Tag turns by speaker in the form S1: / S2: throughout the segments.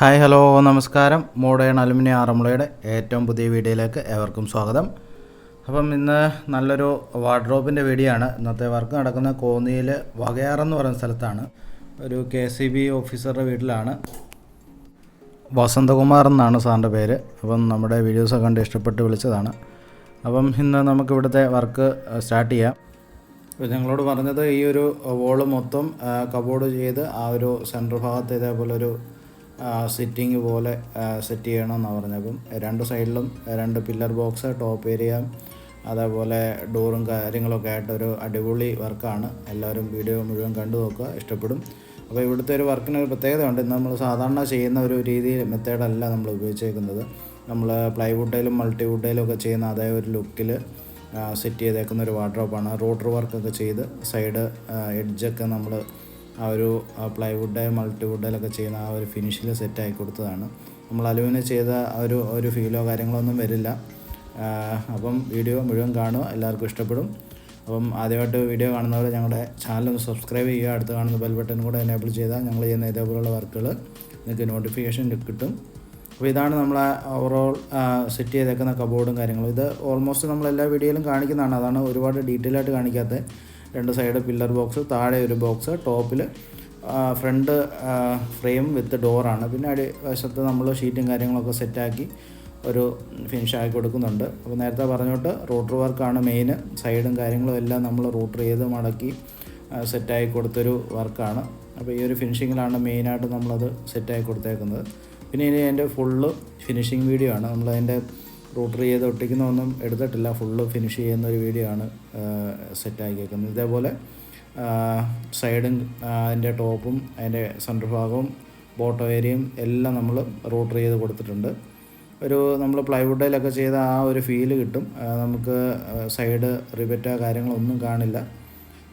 S1: Hi hello നമസ്കാരം. Modern aluminium ആറന്മുളയുടെ ഏറ്റവും പുതിയ വീഡിയോയിലേക്ക് ഏവർക്കും സ്വാഗതം. അപ്പം ഇന്ന് നല്ലൊരു വാർഡ്രോബിന്റെ വീഡിയോ ആണ് ഇന്നത്തെ വർക്ക് നടക്കുന്ന കോന്നിയിൽ വകയാറെന്ന് പറയുന്ന സ്ഥലത്താണ്. ഒരു കെ സി ബി ഓഫീസറുടെ വീട്ടിലാണ്. വസന്തകുമാർ എന്നാണ് സാറിന്റെ പേര്. അപ്പം നമ്മുടെ വീഡിയോസ് കണ്ട് ഇഷ്ടപ്പെട്ട് വിളിച്ചതാണ്. അപ്പം ഇന്ന് നമുക്ക് ഇവിടുത്തെ വർക്ക് സ്റ്റാർട്ട് ചെയ്യാം. ഇപ്പോൾ ഞങ്ങളോട് പറഞ്ഞത് ഈ ഒരു വോൾ മൊത്തം കബോർഡ് ചെയ്ത് ആ ഒരു സെന്റർ ഭാഗത്ത് ഇതേപോലെ ഒരു സിറ്റിംഗ് പോലെ സെറ്റ് ചെയ്യണമെന്നാണ് പറഞ്ഞപ്പം രണ്ട് സൈഡിലും രണ്ട് പില്ലർ ബോക്സ് ടോപ്പ് ഏരിയ അതേപോലെ ഡോറും കാര്യങ്ങളൊക്കെ ആയിട്ട് ഒരു അടിപൊളി വർക്കാണ് എല്ലാവരും വീഡിയോ മുഴുവൻ കണ്ടു നോക്കുക ഇഷ്ടപ്പെടും. അപ്പോൾ ഇവിടുത്തെ ഒരു വർക്കിന് ഒരു പ്രത്യേകതയുണ്ട്. ഇന്ന് നമ്മൾ സാധാരണ ചെയ്യുന്ന ഒരു രീതി മെത്തേഡല്ല നമ്മൾ ഉപയോഗിച്ചേക്കുന്നത്. നമ്മൾ പ്ലൈവുഡിലും മൾട്ടിവുഡിലും ഒക്കെ ചെയ്യുന്ന അതേ ഒരു ലുക്കിൽ സെറ്റ് ചെയ്തേക്കുന്ന ഒരു വാർഡ്രോപ്പാണ് റോട്ടർ വർക്കൊക്കെ ചെയ്ത് സൈഡ് എഡ്ജൊക്കെ നമ്മൾ ആ ഒരു പ്ലൈവുഡ് മൾട്ടിവുഡിലൊക്കെ ചെയ്യുന്ന ആ ഒരു ഫിനിഷിൽ സെറ്റാക്കി കൊടുത്തതാണ്. നമ്മൾ അലുവിന് ചെയ്ത ഒരു ഒരു ഫീലോ കാര്യങ്ങളോ ഒന്നും വരില്ല. അപ്പം വീഡിയോ മുഴുവൻ കാണുക. എല്ലാവർക്കും ഇഷ്ടപ്പെടും. അപ്പം ആദ്യമായിട്ട് വീഡിയോ കാണുന്നവർ ഞങ്ങളുടെ ചാനൽ ഒന്ന് സബ്സ്ക്രൈബ് ചെയ്യുക. അടുത്ത് കാണുന്ന ബെൽ ബട്ടൺ കൂടെ എനേബിൾ ചെയ്താൽ ഞങ്ങൾ ചെയ്യുന്ന ഇതേപോലുള്ള വർക്കുകൾ നിങ്ങൾക്ക് നോട്ടിഫിക്കേഷൻ കിട്ടും. അപ്പോൾ ഇതാണ് നമ്മൾ ഓവറോൾ സെറ്റ് ചെയ്തേക്കുന്ന കബോർഡും കാര്യങ്ങളും. ഇത് ഓൾമോസ്റ്റ് നമ്മൾ എല്ലാ വീഡിയോയിലും കാണിക്കുന്നതാണ്. അതാണ് ഒരുപാട് ഡീറ്റെയിൽ ആയിട്ട് കാണിക്കാത്തത്. രണ്ട് സൈഡ് പില്ലർ ബോക്സ് താഴെ ഒരു ബോക്സ് ടോപ്പിൽ ഫ്രണ്ട് ഫ്രെയിം വിത്ത് ഡോറാണ് പിന്നെ അടി വശത്ത് നമ്മൾ ഷീറ്റും കാര്യങ്ങളൊക്കെ സെറ്റാക്കി ഒരു ഫിനിഷ് ആക്കി കൊടുക്കുന്നുണ്ട്. അപ്പോൾ നേരത്തെ പറഞ്ഞോട്ട് റൂട്ടർ വർക്കാണ് മെയിൻ സൈഡും കാര്യങ്ങളും എല്ലാം നമ്മൾ റൂട്ടർ ചെയ്ത് മടക്കി സെറ്റാക്കി കൊടുത്തൊരു വർക്കാണ് അപ്പോൾ ഈ ഒരു ഫിനിഷിങ്ങിലാണ് മെയിനായിട്ട് നമ്മളത് സെറ്റാക്കി കൊടുത്തേക്കുന്നത്. പിന്നെ ഇനി അതിന്റെ ഫുള്ള് ഫിനിഷിങ് വീഡിയോ ആണ്. നമ്മൾ അതിന്റെ റൂട്ടർ ചെയ്ത് ഒട്ടിക്കുന്ന ഒന്നും എടുത്തിട്ടില്ല. ഫുള്ള് ഫിനിഷ് ചെയ്യുന്ന ഒരു വീഡിയോ ആണ് സെറ്റാക്കിയേക്കുന്നത് ഇതേപോലെ സൈഡും അതിന്റെ ടോപ്പും അതിന്റെ സെന്റർ ഭാഗവും ബോട്ടോ ഏരിയയും എല്ലാം നമ്മൾ റൂട്ടർ ചെയ്ത് കൊടുത്തിട്ടുണ്ട്. ഒരു നമ്മൾ പ്ലൈവുഡിലൊക്കെ ചെയ്ത ആ ഒരു ഫീൽ കിട്ടും. നമുക്ക് സൈഡ് റിബറ്റ കാര്യങ്ങളൊന്നും കാണില്ല.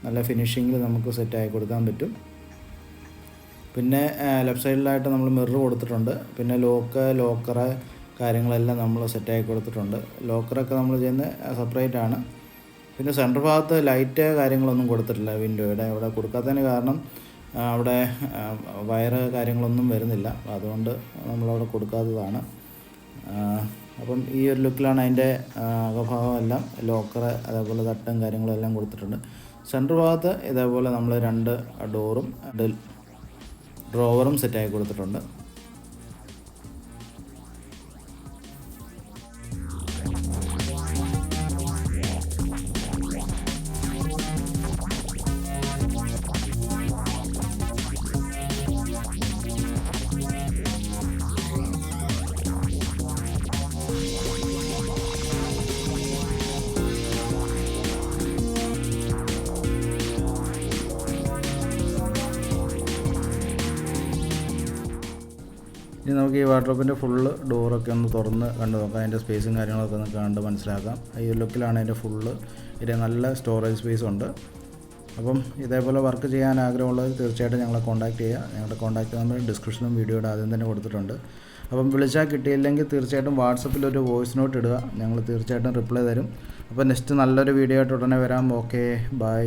S1: നല്ല ഫിനിഷിങ്ങിൽ നമുക്ക് സെറ്റാക്കി കൊടുക്കാൻ പറ്റും. പിന്നെ ലെഫ്റ്റ് സൈഡിലായിട്ട് നമ്മൾ മിറർ കൊടുത്തിട്ടുണ്ട്. പിന്നെ ലോക്ക് ലോക്കറ് കാര്യങ്ങളെല്ലാം നമ്മൾ സെറ്റാക്കി കൊടുത്തിട്ടുണ്ട്. ലോക്കറൊക്കെ നമ്മൾ ചെയ്യുന്നത് സെപ്പറേറ്റ് ആണ്. പിന്നെ സെന്റർ ഭാഗത്ത് ലൈറ്റ് കാര്യങ്ങളൊന്നും കൊടുത്തിട്ടില്ല വിൻഡോയുടെ അവിടെ കൊടുക്കാത്തതിന് കാരണം അവിടെ വയറ് കാര്യങ്ങളൊന്നും വരുന്നില്ല. അതുകൊണ്ട് നമ്മളവിടെ കൊടുക്കാത്തതാണ്. അപ്പം ഈ ഒരു ലുക്കിലാണ് അതിന്റെ അകഭാഗമെല്ലാം ലോക്കറ് അതേപോലെ തട്ടും കാര്യങ്ങളും എല്ലാം കൊടുത്തിട്ടുണ്ട്. സെന്റർ ഭാഗത്ത് ഇതേപോലെ നമ്മൾ രണ്ട് ഡോറും ഡ്രോവറും സെറ്റാക്കി കൊടുത്തിട്ടുണ്ട്. ഇനി നമുക്ക് ഈ വാട്ടർപ്പിന്റെ ഫുള്ള് ഡോറൊക്കെ ഒന്ന് തുറന്ന് കണ്ടു നോക്കാം. അതിന്റെ സ്പേസും കാര്യങ്ങളൊക്കെ ഒന്ന് കണ്ട് മനസ്സിലാക്കാം. ഈ ലുക്കിലാണ് അതിന്റെ ഫുള്ള് ഇതിന്റെ നല്ല സ്റ്റോറേജ് സ്പേസ് ഉണ്ട്. അപ്പം ഇതേപോലെ വർക്ക് ചെയ്യാൻ ആഗ്രഹമുള്ളവർ തീർച്ചയായിട്ടും ഞങ്ങളെ കോൺടാക്ട് ചെയ്യുക. ഞങ്ങളുടെ കോൺടാക്ട് നമ്പർ ഡിസ്ക്രിപ്ഷനും വീഡിയോയുടെ ആദ്യം തന്നെ കൊടുത്തിട്ടുണ്ട്. അപ്പം വിളിച്ചാൽ കിട്ടിയില്ലെങ്കിൽ തീർച്ചയായിട്ടും വാട്സപ്പിൽ ഒരു വോയിസ് നോട്ട് ഇടുക. ഞങ്ങൾ തീർച്ചയായിട്ടും റിപ്ലൈ തരും. അപ്പോൾ നെക്സ്റ്റ് നല്ലൊരു വീഡിയോ ആയിട്ട് ഉടനെ വരാം. Okay bye